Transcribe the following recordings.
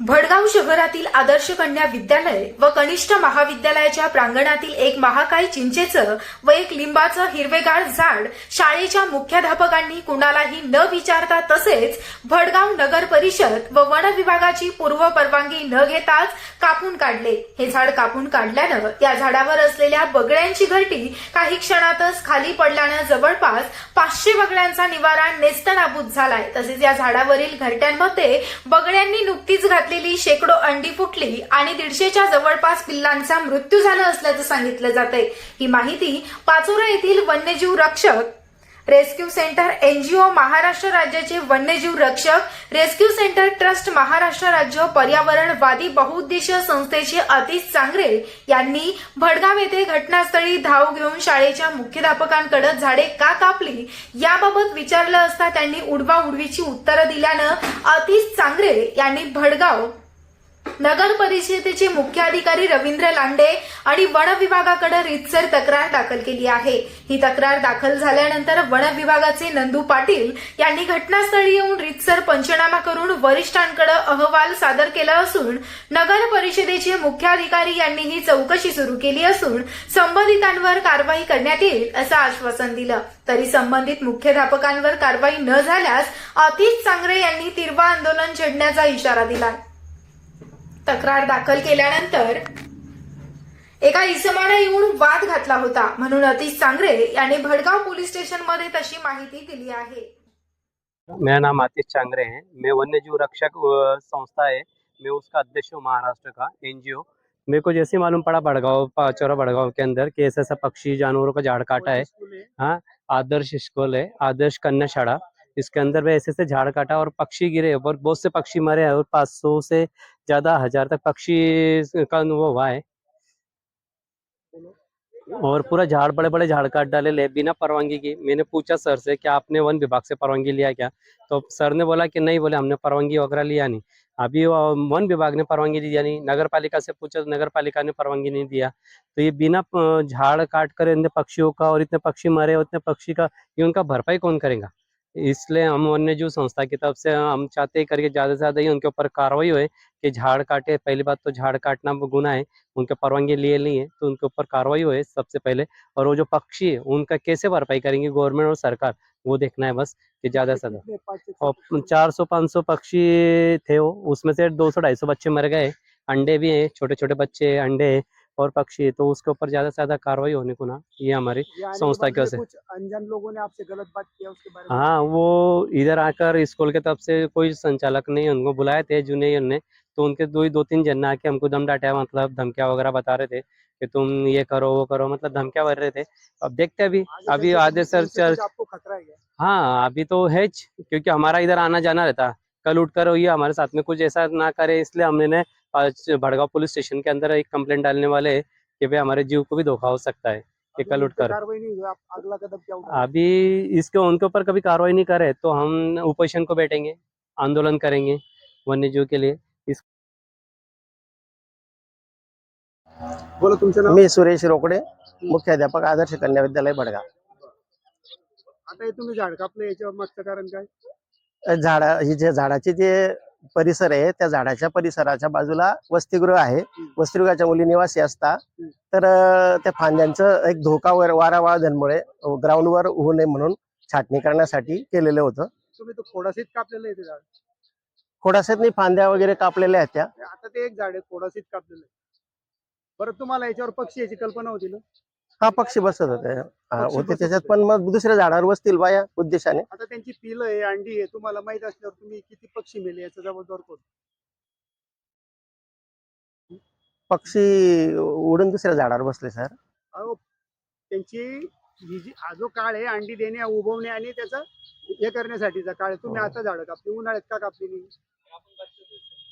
भडगाव शहरातील आदर्श कन्या विद्यालय व कनिष्ठ महाविद्यालयाच्या प्रांगणातील एक महाकाय चिंचेचं व एक लिंबाचं हिरवेगार झाड शाळेच्या मुख्याध्यापकांनी कुणालाही न विचारता तसेच भडगाव नगर परिषद व वन विभागाची पूर्व परवानगी न घेताच कापून काढले. हे झाड कापून काढल्यानं या झाडावर असलेल्या बगड्यांची घरटी काही क्षणातच खाली पडल्यानं जवळपास पाचशे बगड्यांचा निवारा नेस्तनाबूत झालाय. तसेच या झाडावरील घरट्यांमध्ये बगड्यांनी नुकतीच घातली घातलेली शेकडो अंडी फुटली आणि दीडशेच्या जवळपास पिल्लांचा मृत्यू झाला असल्याचं सांगितलं जातंय. ही माहिती पाचोरा येथील वन्यजीव रक्षक रेस्क्यू सेंटर एनजीओ महाराष्ट्र राज्याचे वन्यजीव रक्षक रेस्क्यू सेंटर ट्रस्ट महाराष्ट्र राज्य पर्यावरणवादी बहुउद्देशीय संस्थेचे अतिश चांगरे यांनी भडगाव येथे घटनास्थळी धाव घेऊन शाळेच्या मुख्याध्यापकांकडे झाडे का कापली याबाबत विचारलं असता त्यांनी उडवा उडवीची उत्तरं दिल्यानं अतिश चांगरे यांनी भडगाव नगर परिषदेचे मुख्य अधिकारी रवींद्र लांडे आणि वन विभागाकडे रितसर तक्रार दाखल केली आहे. ही तक्रार दाखल झाल्यानंतर वन विभागाचे नंदू पाटील यांनी घटनास्थळी येऊन रितसर पंचनामा करून वरिष्ठांकडे अहवाल सादर केला असून नगर परिषदेचे मुख्य अधिकारी यांनी ही चौकशी सुरू केली असून संबंधितांवर कारवाई करण्यात येईल असं आश्वासन दिलं. तरी संबंधित मुख्याध्यापकांवर कारवाई न झाल्यास अतिश चांगरे यांनी तीव्र आंदोलन छेडण्याचा इशारा दिला तक्रार दाखल केल्यानंतर एका इसमाने येऊन वाद घातला होता. म्हणून अतिश चांगरे यांनी भडगाव पोलीस स्टेशनमध्ये तशी माहिती दिली आहे. मेरा नाम आतिश चांगरे है। मैं वन्य जीव रक्षक संस्था है। मैं उसका अध्यक्ष हूँ महाराष्ट्र का एनजीओ। मेरे को जैसे मालूम पड़ा बड़गांव पाचौरा बड़गांव के अंदर कि ऐसा ऐसा पक्षी जानवरों का झाड़ काटा है। हाँ? आदर्श स्कूल है आदर्श कन्या शाला इसके अंदर में ऐसे ऐसे झाड़ काटा और पक्षी गिरे और बहुत से पक्षी मरे हैं और पाँच सौ से ज़्यादा हज़ार तक पक्षी का अनुभव हुआ है। और पूरा झाड़ बड़े बड़े झाड़ काट डाले, ले, बिना परवानगी की। मैंने पूछा सर से कि आपने वन विभाग से परवानगी लिया क्या? तो सर ने बोला कि, नहीं बोले, हमने परवानगी वगैरह लिया नहीं। अभी वन विभाग ने परवानगी दिया, नहीं। नगर पालिका से पूछा तो नगर पालिका ने परवानगी नहीं दिया। तो ये बिना झाड़ काट कर इतने पक्षियों का और इतने पक्षी मरे उतने पक्षी का, ये उनका भरपाई कौन करेगा? इसलिए हम वन्य जीव संस्था की तरफ़ से हम चाहते हैं करके ज़्यादा से ज़्यादा ही उनके ऊपर कार्रवाई होए कि झाड़ काटे। पहली बात तो झाड़ काटना गुना है उनके परवानगी लिए नहीं है तो उनके ऊपर कार्रवाई होए सबसे पहले। और वो जो पक्षी है उनका कैसे भरपाई करेंगे गवर्नमेंट और सरकार? वो देखना है बस कि ज़्यादा से ज़्यादा। और चार सौ पाँच सौ पक्षी थे वो उसमें से दो सौ ढाई सौ बच्चे मर गए अंडे भी हैं छोटे छोटे बच्चे अंडे हैं। और पक्षी है तो उसके ऊपर ज़्यादा से ज़्यादा कार्रवाई होने को ना ये हमारी संस्था की ओर से। अनजान लोगों ने आपसे गलत बात किया उसके बारे में हाँ वो इधर आकर स्कूल के तरफ़ से कोई संचालक नहीं उनको बुलाए थे जूनियर ने तो उनके दो ही दो तीन जन आके हमको दम डांटा मतलब धमकिया वगैरह बता रहे थे कि तुम ये करो वो करो मतलब धमकिया भर रहे थे अब देखते अभी अभी आधे सर चर्च आपको खतरा है हाँ अभी तो है क्योंकि हमारा इधर आना जाना रहता। कल उठकर ये हमारे साथ में कुछ ऐसा ना करे इसलिए हमने ने आज भड़गांव पुलिस स्टेशन के अंदर एक कंप्लेंट डालने वाले हैं कि भाई हमारे जीव को भी धोखा हो सकता है कि अभी कल इस पे उठकर। कार्रवाई नहीं हुई आप अगला कदम क्या अभी इसके उनके ऊपर कभी कार्रवाई नहीं करे तो हम उपोषण को बैठेंगे आंदोलन करेंगे वन्य जीव के लिए। बोला तुमचं नाव? मी सुरेश रोकडे मुख्याध्यापक आदर्श कन्या विद्यालय भडगाव. आता हे तुम्ही झाड कापलं याच्यावर मागचं कारण काय? झाडा ही जे झाडाचे जे परिसर आहे त्या झाडाच्या परिसराच्या बाजूला वसतिगृह आहे. वसतिगृहाच्या मुली निवासी असता तर त्या फांद्यांचं एक धोका वर वारा वादळमुळे ग्राउंडवर होऊ नये म्हणून छाटणी करण्यासाठी केलेलं होतं. तुम्ही तो खोडासीत कापलेलं आहे ते झाड? खोडासेतनी फांद्या वगैरे कापलेल्या आहेत त्या. आता ते एक झाड आहे खोडासीत कापलेलं आहे. परत तुम्हाला याच्यावर पक्षी याची कल्पना होती ना? हा पक्षी बसत होते हा, पक्षी होते बसत त्याच्यात. पण मग दुसऱ्या झाडावर बसतील बाया उद्देशाने आता त्यांची पिलं आहे अंडी आहे तुम्हाला माहीत असल्यावर तुम्ही किती पक्षी मेले याचा जबाबदार कोण पक्षी उडून दुसऱ्या झाडावर बसले सर अहो त्यांची ही जी हा जो काळ आहे अंडी देणे उभवणे आणि त्याचा हे करण्यासाठीचा काळ आहे. तुम्ही हो. आता झाडं कापली उन्हाळ्यात का कापली नाही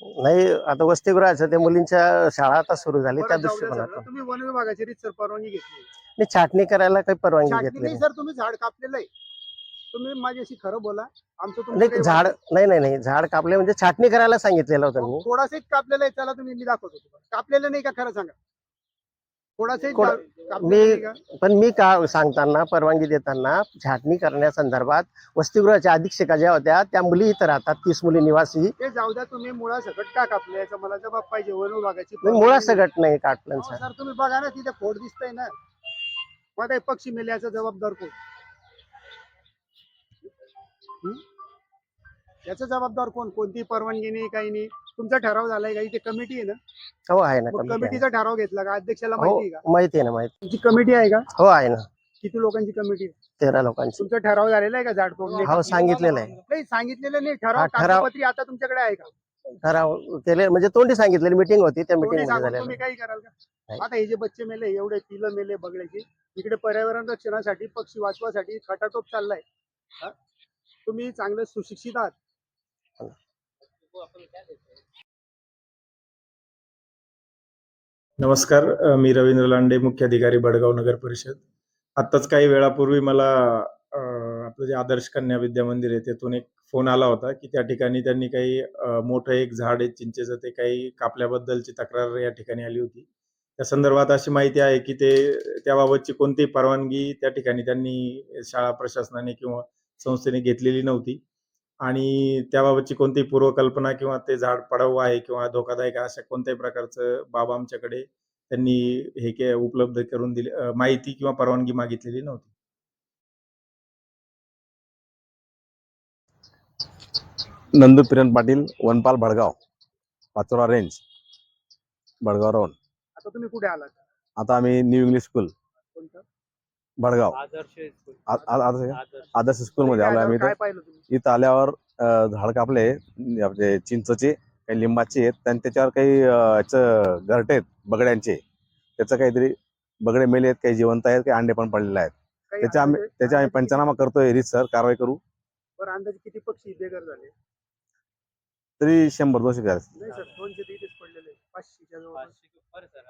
नाही आता वसतिगृहाचं ते मुलींच्या शाळा आता सुरू झाली त्या दृष्टिकोनातून. तुम्ही वन विभागाची रीतसर परवानगी घेतली. नाही छाटणी करायला काही परवानगी छाटणी घेतली नाही सर तुम्ही झाड कापलेलं आहे. तुम्ही माझ्याशी खरं बोला. आमचं तुमचं नाही काही झाड नाही. नाही नाही झाड कापले म्हणजे छाटणी करायला सांगितलेलं होतं. मी. थोडासा एक कापलेलं आहे चला तुम्ही मी दाखवतो तुम्हाला. कापलेलं नाही का खरं सांगा. मी- पण मी का सांगताना परवानगी देताना छाटणी करण्यासंदर्भात वसतिगृहाच्या अधीक्षका ज्या होत्या. त्या मुली इथं राहतात तीस मुली निवासी. ते जाऊ द्या तुम्ही मुळा सकट का कापले? याचा मला जबाब पाहिजे वन विभागाची मुळा सगट नाही काटलं हो, सर. सर तुम्ही बघा ना तिथे खोड दिसतंय ना. हे पक्षी मेले याचा जबाबदार कोण? हं? याचा जबाबदार कोण? कोणती परवानगी नाही काही नाही. तुमचा ठराव झालाय का? इथे कमिटी आहे ना? हो आहे ना मग कमिटी आहे. कमिटीचा ठराव घेतला का? अध्यक्षाला हो माहिती आहे का? माहिती आहे ना माहिती. तुमची कमिटी आहे का? हो आहे ना. किती लोकांची कमिटी आहे? तेरा लोकांची. तुमचा ठराव झालेला आहे का झाड तोडणे हो सांगितलेलं आहे. नाही सांगितलेलं नाही. हा, ठराव ठराव- कागदपत्री आता तुमच्याकडे आहे का? ठराव केले म्हणजे तोंडी सांगितलेली मिटिंग होती त्या कोणी मिटिंगमध्ये सांगून झालेलं तुम्ही काही कराल का. आता हे जे बच्चे मेले एवढे पिलं मेले बगड्याचे इकडे पर्यावरण रक्षणासाठी पक्षी वाचवासाठी खटाटोप चाललाय. हा? तुम्ही चांगले सुशिक्षित आहात. नमस्कार मी रवींद्र लांडे मुख्याधिकारी बडगाव नगर परिषद. आत्ताच काही वेळापूर्वी मला आपलं जे आदर्श कन्या विद्या मंदिर आहे तेथून एक फोन आला होता की त्या ठिकाणी त्यांनी काही मोठं एक झाड आहे चिंचेचं ते काही कापल्याबद्दलची तक्रार या ठिकाणी आली होती. त्या संदर्भात अशी माहिती आहे की ते त्याबाबतची कोणतीही परवानगी त्या ठिकाणी त्यांनी शाळा प्रशासनाने किंवा संस्थेने घेतलेली नव्हती. आणि त्याबाबतची कोणतीही पूर्वकल्पना किंवा ते झाड पडाऊ आहे किंवा धोकादायक आहे अशा कोणत्याही प्रकारचं बाब आमच्याकडे त्यांनी हे के उपलब्ध करून दिले माहिती किंवा परवानगी मागितलेली नव्हती. नंदू किरण पाटील वनपाल भडगाव पाचोरा रेंज भडगाव रोड आता तुम्ही कुठे आलात? आता आम्ही न्यू इंग्लिश स्कूल कोणतं? भडगाव आदर्श स्कूल. आ- आ- आदर्श आदर्श. आदर्श स्कूल मध्ये आलो आम्ही काय इथं पाहिलं तुम्ही? इथं आल्यावर अं, झाड कापले आपले चिंचचे काही लिंबाचे आहेत आणि त्याच्यावर काही अं, याचं घरटे आहेत बगड्यांचे. त्याचं काहीतरी बगडे मेले आहेत काही जिवंत आहेत काही अंडे पण पडलेले आहेत. काही त्याचे आम्ही अंदाजे- त्याचे आम्ही अंदाजे पंचनामा करतोय रितसर कारवाई करू. बरं अंदाजे किती पक्षी बेघर झाले? तरी शंभर दोनशे घ्या नाही सर दोनशे ते इथेच पडलेले पाचशेच्या जवळ पाचशे सर,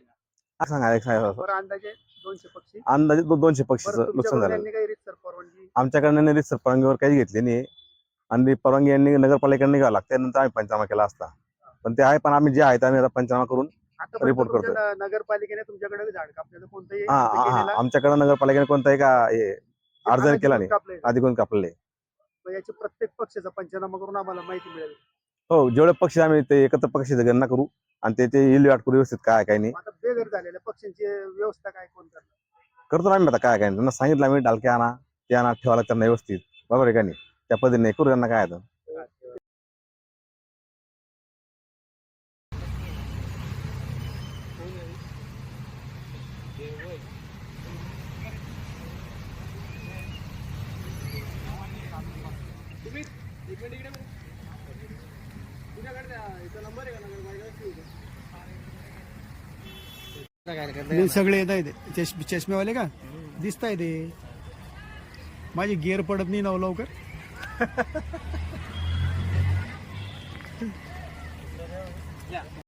ना. सांगा एक सांगा बरं अंदाजे दोनशे पक्षी. अंदाजे दो- दोनशे पक्षीचं नुकसान झालं. यांनी काही रीतसर परवानगी? आमच्याकडनं नाही सर परवानगीवर काहीच घेतली नाही. आणि परवानगी यांनी नगरपालिकेने घ्यावं लागते. नंतर आम्ही पंचनामा केला असता. पण ते आहे पण आम्ही जे आहे ते आम्ही आता पंचनामा करून आता report तुमच्या न- नगरपालिकेने तुमच्याकडे झाड कापण्याचं कोणतंही हा हा हा. केलेला? आमच्याकडे नगरपालिकेने कोणताही का हे अर्ज केला नाही? आधी कोण कापलेले मग याचे प्रत्येक पक्षाचा पंचनामा करून आम्हाला माहिती मिळेल. हो जेवढे पक्षी आम्ही ते एकत्र पक्षीची गणना करू. आणि त्याचे इल वाट करू व्यवस्थित काय काय नाही. आता बेघर झालेल्या पक्ष्यांची व्यवस्था काय कोण करणार? करतो ना आम्ही आता काय काय नाही. त्यांना सांगितलं आम्ही डालके आणा ते आणा ठेवायला त्यांना व्यवस्थित. बरोबर आहे का नाही? त्या पद्धतीने करू त्यांना काय आहे तर. सगळे येत आहेत. चष्मेवाले का? दिसत आहे ते माझी गेअर पडत नाही नव लवकर.